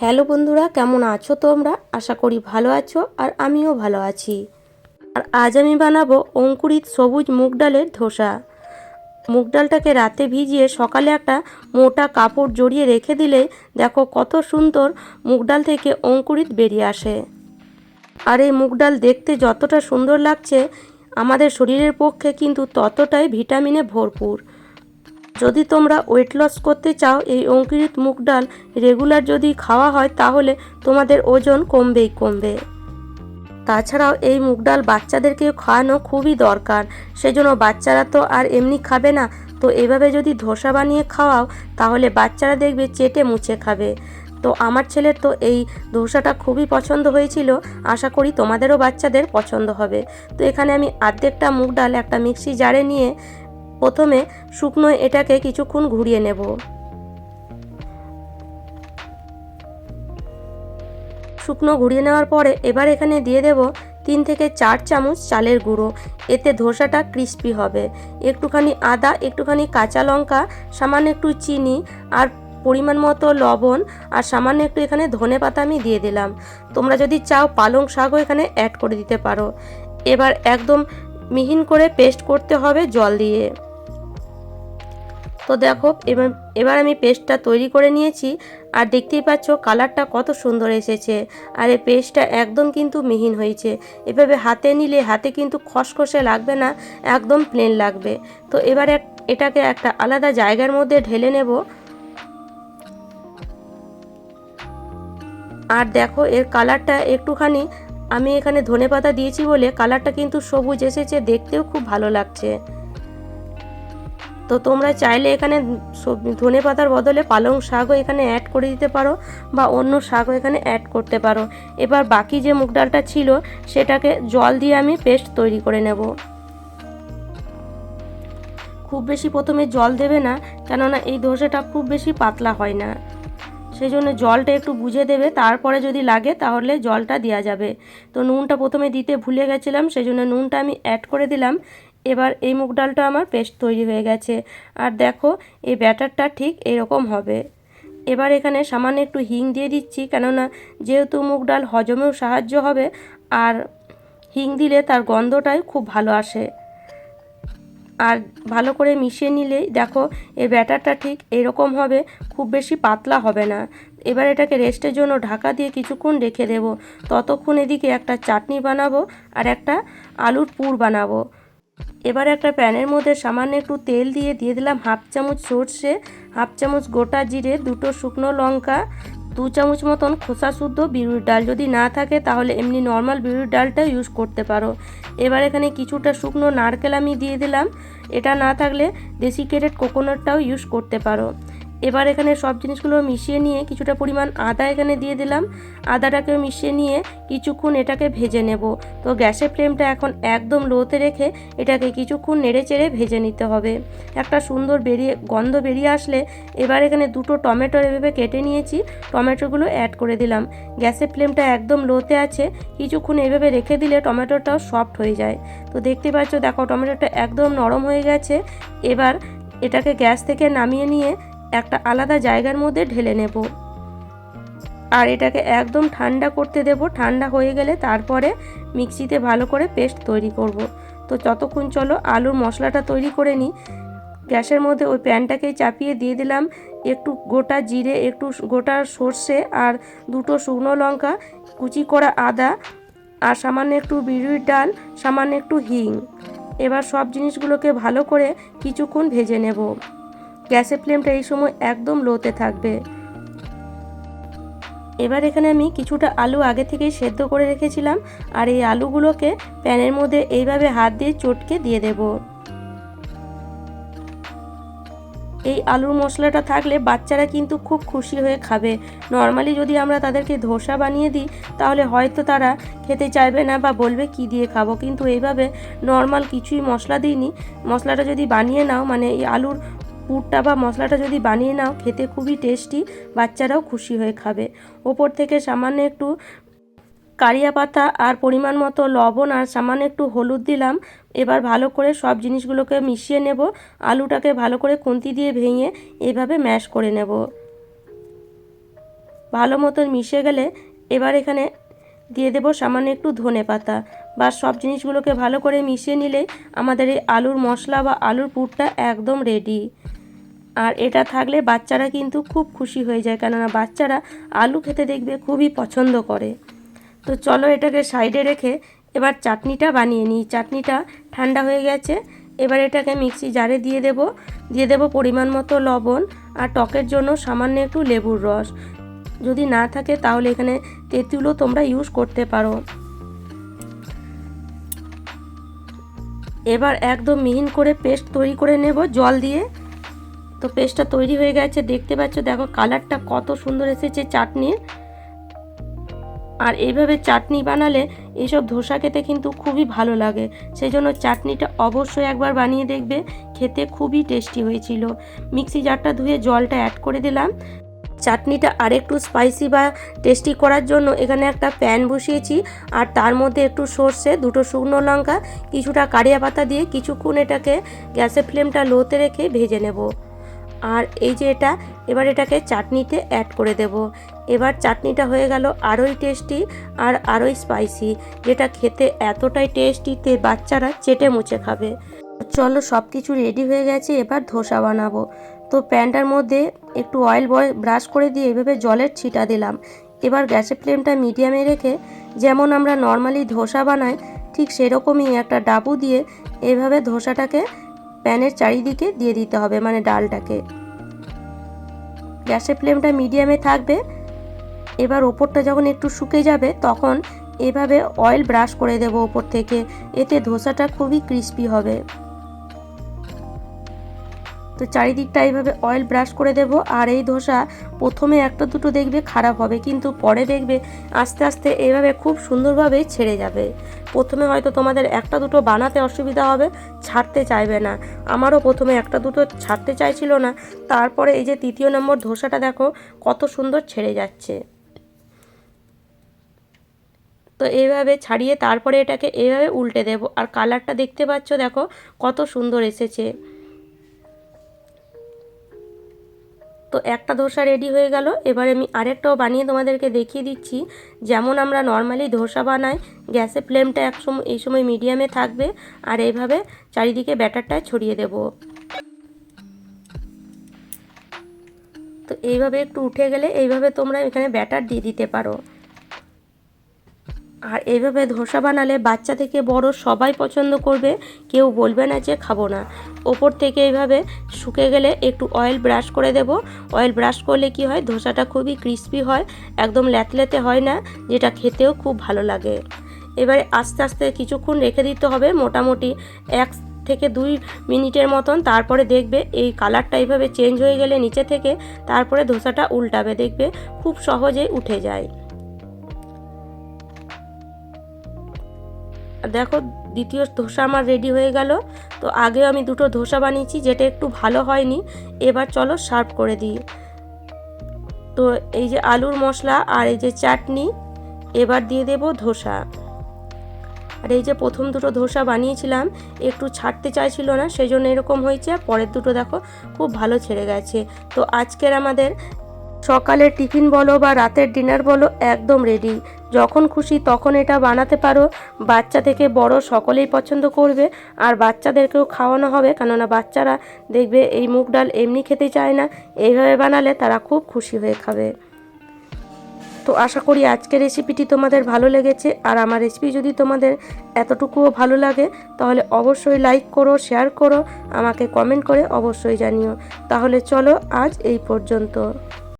Hello বন্ধুরা, কেমন আছো তোমরা? আশা করি ভালো আছো আর আমিও ভালো আছি। আর আজ আমি বানাবো অঙ্কুরিত সবুজ মুগ ডালের ধোসা। মুগ ডালটাকে রাতে ভিজিয়ে সকালে একটা মোটা কাপড় জড়িয়ে রেখে দিলে দেখো কত সুন্দর মুগ ডাল থেকে অঙ্কুরিত বেরিয়ে আসে। আর এই মুগ ডাল দেখতে যতটা সুন্দর লাগছে, আমাদের শরীরের পক্ষে কিন্তু ততটাই ভিটামিনে ভরপুর। যদি তোমরা ওয়েট লস করতে চাও, এই অঙ্কুরিত মুগ ডাল রেগুলার যদি খাওয়া হয়, তাহলে তোমাদের ওজন কমবেই কমবে। তাছাড়াও এই মুগ ডাল বাচ্চাদেরকে খাওয়ানো খুবই দরকার। সেজন্য বাচ্চারা তো আর এমনি খাবে না। তো এভাবে যদি ধোসা বানিয়ে খাওয়াও, তাহলে বাচ্চারা দেখবে চেটে মুছে খাবে। তো আমার ছেলের তো এই ধোসাটা খুবই পছন্দ হয়েছিল। আশা করি তোমাদেরও বাচ্চাদের পছন্দ হবে। তো এখানে আমি আর্ধেকটা মুগ ডাল একটা মিক্সি জারে নিয়ে প্রথমে শুকনো এটাকে কিছুক্ষণ ঘুরিয়ে নেব। শুকনো ঘুরিয়ে নেওয়ার পরে এবার এখানে দিয়ে দেব তিন থেকে চার চামচ চালের গুঁড়ো। এতে ধোসাটা ক্রিস্পি হবে। একটুখানি আদা, একটুখানি কাঁচা লঙ্কা, সামান্য একটু চিনি আর পরিমাণ মতো লবণ আর সামান্য একটু এখানে ধনে পাতা আমি দিয়ে দিলাম। তোমরা যদি চাও পালং শাকও এখানে অ্যাড করে দিতে পারো। এবার একদম মিহিন করে পেস্ট করতে হবে জল দিয়ে। তো দেখো, এবার এবার আমি পেস্টটা তৈরি করে নিয়েছি, আর দেখতেই পাচ্ছ কালারটা কত সুন্দর এসেছে। আর এই পেস্টটা একদম কিন্তু মিহিন হয়েছে। এভাবে হাতে নিলে হাতে কিন্তু খসখসে লাগবে না, একদম প্লেন লাগবে। তো এবার এটাকে একটা আলাদা জায়গার মধ্যে ঢেলে নেব। আর দেখো, এর কালারটা একটুখানি, আমি এখানে ধনে পাতা দিয়েছি বলে কালারটা কিন্তু সবুজ এসেছে, দেখতেও খুব ভালো লাগছে। তো তোমরা চাইলে এখানে ধনে পাতার বদলে পালং শাকও এখানে অ্যাড করে দিতে পারো বা অন্য শাকও এখানে অ্যাড করতে পারো। এবার বাকি যে মুগ ডালটা ছিল, সেটাকে জল দিয়ে আমি পেস্ট তৈরি করে নেব। খুব বেশি প্রথমে জল দেবে না, কেননা এই ধোসাটা খুব বেশি পাতলা হয় না। সেই জন্য জলটা একটু বুঝে দেবে, তারপরে যদি লাগে তাহলে জলটা দেওয়া যাবে। তো নুনটা প্রথমে দিতে ভুলে গেছিলাম সেই জন্য নুনটা আমি অ্যাড করে দিলাম। এবার এই মুগ ডালটা আমার পেস্ট তৈরি হয়ে গেছে। আর দেখো, এই ব্যাটারটা ঠিক এরকম হবে। এবার এখানে সামান্য একটু হিং দিয়ে দিচ্ছি, কেননা যেহেতু মুগ ডাল হজমেও সাহায্য হবে, আর হিং দিলে তার গন্ধটাই খুব ভালো আসে। আর ভালো করে মিশিয়ে নিলেই দেখো এর ব্যাটারটা ঠিক এরকম হবে, খুব বেশি পাতলা হবে না। এবার এটাকে রেস্টের জন্য ঢাকা দিয়ে কিছুক্ষণ রেখে দেব। ততক্ষণ এদিকে একটা চাটনি বানাবো আর একটা আলুর পুর বানাবো। এবার একটা প্যানের মধ্যে সামান্য একটু তেল দিয়ে দিয়ে দিলাম হাফ চামচ সর্ষে, হাফ চামচ গোটা জিরে, দুটো শুকনো লঙ্কা, দু চামচ মতন খোসা শুদ্ধ বিউরির ডাল। যদি না থাকে তাহলে এমনি নর্মাল বিউরির ডালটা ইউজ করতে পারো। এবার এখানে কিছুটা শুকনো নারকেল আমি দিয়ে দিলাম। এটা না থাকলে দেশি ডেসিকেটেড কোকোনাটটাও ইউজ করতে পারো। এবার এখানে সব জিনিসগুলো মিশিয়ে নিয়ে কিছুটা পরিমাণ আদা এখানে দিয়ে দিলাম। আদাটাকে মিশিয়ে নিয়ে কিছুক্ষণ এটাকে ভেজে নেব। তো গ্যাসের ফ্লেমটা এখন একদম লোতে রেখে এটাকে কিছুক্ষণ নেড়ে চেড়ে ভেজে নিতে হবে। একটা সুন্দর বেরিয়ে, গন্ধ বেরিয়ে আসলে এবার এখানে দুটো টমেটো এভাবে কেটে নিয়েছি। টমেটোগুলো অ্যাড করে দিলাম। গ্যাসের ফ্লেমটা একদম লোতে আছে। কিছুক্ষণ এভাবে রেখে দিলে টমেটোটাও সফট হয়ে যায়। তো দেখতে পাচ্ছ, দেখো টমেটোটা একদম নরম হয়ে গেছে। এবার এটাকে গ্যাস থেকে নামিয়ে নিয়ে একটা আলাদা জায়গার মধ্যে ঢেলে নেব। আর এটাকে একদম ঠান্ডা করতে দেব। ঠান্ডা হয়ে গেলে তারপরে মিক্সিতে ভালো করে পেস্ট তৈরি করব। তো যতক্ষণ চলো আলুর মশলাটা তৈরি করে নিই, গ্যাসের মধ্যে ওই প্যানটাকেই চাপিয়ে দিয়ে দিলাম। একটু গোটা জিরে, একটু গোটা সর্ষে আর দুটো শুকনো লঙ্কা, কুচি করা আদা আর সামান্য একটু বিড়ির ডাল, সামান্য একটু হিং। এবার সব জিনিসগুলোকে ভালো করে কিছুক্ষণ ভেজে নেব। গ্যাসের ফ্লেমটা এই সময় একদম লোতে থাকবে। এবার এখানে আমি কিছুটা আলু আগে থেকেই সেদ্ধ করে রেখেছিলাম, আর এই আলুগুলোকে প্যানের মধ্যে এইভাবে হাত দিয়ে চটকে দিয়ে দেব। এই আলুর মশলাটা থাকলে বাচ্চারা কিন্তু খুব খুশি হয়ে খাবে। নর্মালি যদি আমরা তাদেরকে ধোসা বানিয়ে দিই, তাহলে হয়তো তারা খেতে চাইবে না বা বলবে কি দিয়ে খাব। কিন্তু এইভাবে নর্মাল কিছুই মশলা দিইনি। মশলাটা যদি বানিয়ে নাও মানে এই আলুর পুরটা বা মশলাটা যদি বানিয়ে নাও, খেতে খুবই টেস্টি বাচ্চারাও খুশি হয়ে খাবে। ওপর থেকে সামান্য একটু কারিয়া পাতা আর পরিমাণ মতো লবণ আর সামান্য একটু হলুদ দিলাম। এবার ভালো করে সব জিনিসগুলোকে মিশিয়ে নেব। আলুটাকে ভালো করে খুন্তি দিয়ে ভেঙে এভাবে ম্যাশ করে নেব। ভালো মতন মিশে গেলে এবার এখানে দিয়ে দেবো সামান্য একটু ধনে পাতা। বা সব জিনিসগুলোকে ভালো করে মিশিয়ে নিলে আমাদের এই আলুর মশলা বা আলুর পুরটা একদম রেডি আর এটা থাকলে বাচ্চারা কিন্তু খুব খুশি হয়ে যায়। কেননা বাচ্চারা আলু খেতে দেখবে খুবই পছন্দ করে। তো চলো এটাকে সাইডে রেখে এবার চাটনিটা বানিয়ে নিই। চাটনিটা ঠান্ডা হয়ে গেছে। এবার এটাকে মিক্সি জারে দিয়ে দেব। দিয়ে দেব পরিমাণ মতো লবণ আর টকের জন্য সামান্য একটু লেবুর রস। যদি না থাকে তাহলে এখানে তেঁতুলও তোমরা ইউজ করতে পারো। এবার একদম মিহিন করে পেস্ট তৈরি করে নেব জল দিয়ে। তো পেস্টটা তৈরি হয়ে গেছে, দেখতে পাচ্ছ, দেখো কালারটা কত সুন্দর এসেছে চাটনির আর এইভাবে চাটনি বানালে এইসব ধোসা খেতে কিন্তু খুবই ভালো লাগে সেই জন্য চাটনিটা অবশ্যই একবার বানিয়ে দেখবে, খেতে খুবই টেস্টি হয়েছিল। মিক্সি জারটা ধুয়ে জলটা অ্যাড করে দিলাম। চাটনিটা আরেকটু স্পাইসি বা টেস্টি করার জন্য এখানে একটা প্যান বসিয়েছি, আর তার মধ্যে একটু সর্ষে, দুটো শুকনো লঙ্কা, কিছুটা কারিয়া পাতা দিয়ে কিছুক্ষণ এটাকে গ্যাসের ফ্লেমটা লোতে রেখে ভেজে নেব। আর এই যে এটা, এবার এটাকে চাটনিতে অ্যাড করে দেব। এবার চাটনিটা হয়ে গেল আরোই টেস্টি আর আরোই স্পাইসি যেটা খেতে এতটাই টেস্টিতে বাচ্চারা চেটে মুছে খাবে। চলো সব কিছু রেডি হয়ে গেছে, এবার ধোসা বানাবো। তো প্যানটার মধ্যে একটু অয়েল বয় ব্রাশ করে দিয়ে এভাবে জলের ছিটা দিলাম। এবার গ্যাসের ফ্লেমটা মিডিয়ামে রেখে, যেমন আমরা নর্মালি ধোসা বানাই, ঠিক সেরকমই একটা ডাবু দিয়ে এভাবে ধোসাটাকে প্যানের চারিদিকে দিয়ে দিতে হবে মানে ডালটাকে। গ্যাসের ফ্লেমটা মিডিয়ামে থাকবে। এবার ওপরটা যখন একটু শুকে যাবে, তখন এভাবে অয়েল ব্রাশ করে দেব ওপর থেকে। এতে ধোসাটা খুবই ক্রিস্পি হবে। তো চারিদিকটা এইভাবে অয়েল ব্রাশ করে দেব, আর এই ধোসা প্রথমে একটা দুটো দেখবে খারাপ হবে, কিন্তু পরে দেখবে আস্তে আস্তে এইভাবে খুব সুন্দরভাবে ছেড়ে যাবে। প্রথমে হয়তো তোমাদের একটা দুটো বানাতে অসুবিধা হবে, ছাড়তে চাইবে না। আমারও প্রথমে একটা দুটো ছাড়তে চাইছিল না, তারপরে এই যে তৃতীয় নম্বর ধোসাটা দেখো কত সুন্দর ছেড়ে যাচ্ছে। তো এইভাবে ছাড়িয়ে তারপরে এটাকে এইভাবে উল্টে দেব, আর কালারটা দেখতে পাচ্ছ দেখো কত সুন্দর এসেছে। তো একটা ধোসা রেডি হয়ে গেল। এবার আমি আরেকটাও বানিয়ে তোমাদেরকে দেখিয়ে দিচ্ছি। যেমন আমরা নর্মালি ধোসা বানাই গ্যাসে ফ্লেমটা এক সময়, এই সময় মিডিয়ামে থাকবে। আর এইভাবে চারিদিকে ব্যাটারটা ছড়িয়ে দেব। তো এইভাবে একটু উঠে গেলে এইভাবে তোমরা এখানে ব্যাটার দিয়ে দিতে পারো। আর এইভাবে ধোসা বানালে বাচ্চা থেকে বড় সবাই পছন্দ করবে, কেউ বলবে না যে খাব না। ওপর থেকে এইভাবে শুকে গেলে একটু অয়েল ব্রাশ করে দেব। অয়েল ব্রাশ করলে কি হয়, ধোসাটা খুবই ক্রিস্পি হয়, একদম ল্যাতলেতে হয় না, যেটা খেতেও খুব ভালো লাগে। এবারে আস্তে আস্তে কিছুক্ষণ রেখে দিতে হবে মোটামুটি এক থেকে দুই মিনিটের মতন। তারপরে দেখবে এই কালারটা এইভাবে চেঞ্জ হয়ে গেলে নিচে থেকে, তারপরে ধোসাটা উল্টাবে। দেখবে খুব সহজেই উঠে যায়। দেখো, দ্বিতীয় ধোসা আমার রেডি হয়ে গেল। তো আগেও আমি দুটো ধোসা বানিয়েছি, যেটা একটু ভালো হয়নি। এবার চলো সার্ভ করে দিই। তো এই যে আলুর মশলা আর এই যে চাটনি, এবার দিয়ে দেব ধোসা। আর এই যে প্রথম দুটো ধোসা বানিয়েছিলাম, একটু ছাড়তে চাইছিল না সেই জন্য এরকম হয়েছে। পরের দুটো দেখো, খুব ভালো ছেড়ে গেছে। তো আজকের আমাদের সকালের টিফিন বলো বা রাতের ডিনার বলো একদম রেডি যখন খুশি তখন এটা বানাতে পারো। বাচ্চা থেকে বড় সকলেই পছন্দ করবে আর বাচ্চাদেরকেও খাওয়ানো হবে কেননা বাচ্চারা দেখবে এই মুগ ডাল এমনি খেতে চায় না। এইভাবে বানালে তারা খুব খুশি হয়ে খাবে। তো আশা করি আজকের রেসিপিটি তোমাদের ভালো লেগেছে। আর আমার রেসিপি যদি তোমাদের এতটুকুও ভালো লাগে, তাহলে অবশ্যই লাইক করো শেয়ার করো, আমাকে কমেন্ট করে অবশ্যই জানিও। তাহলে চলো আজ এই পর্যন্ত।